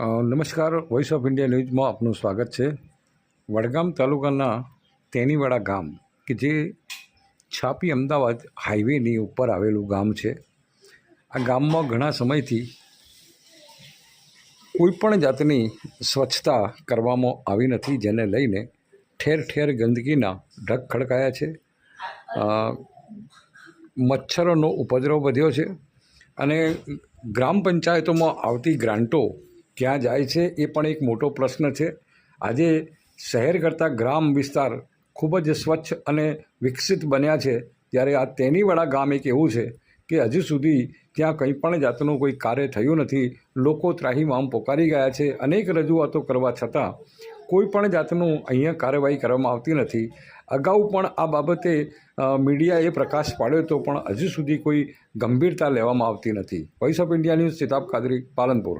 નમસ્કાર voice of India ન્યૂઝમાં આપનું સ્વાગત છે. વડગામ તાલુકાના તેનીવાડા ગામ, કે જે છાપી અમદાવાદ હાઈવેની ઉપર આવેલું ગામ છે. આ ગામમાં ઘણા સમયથી કોઈ પણ જાતની સ્વચ્છતા કરવામાં આવી નથી, જેને લઈને ઠેર ઠેર ગંદકીના ઢગ ખડકાયા છે. મચ્છરોનો ઉપદ્રવ વધ્યો છે અને ગ્રામ પંચાયતોમાં આવતી ગ્રાન્ટો ક્યાં જાય છે એ પણ એક મોટો પ્રશ્ન છે. આજે શહેર કરતાં ગ્રામ વિસ્તાર ખૂબ જ સ્વચ્છ અને વિકસિત બન્યા છે. ત્યારે આ તેનીવાળા ગામ એક એવું છે કે હજુ સુધી ત્યાં કંઈ પણ જાતનું કોઈ કાર્ય થયું નથી. લોકો ત્રાહીમામ પોકારી ગયા છે. અનેક રજૂઆતો કરવા છતાં કોઈ પણ જાતનું અહીંયા કાર્યવાહી કરવામાં આવતી નથી. અગાઉ પણ આ બાબતે મીડિયાએ પ્રકાશ પાડ્યો હતો પણ હજુ સુધી કોઈ ગંભીરતા લેવામાં આવતી નથી. Voice of India News, Sitab Kadri, Palanpur.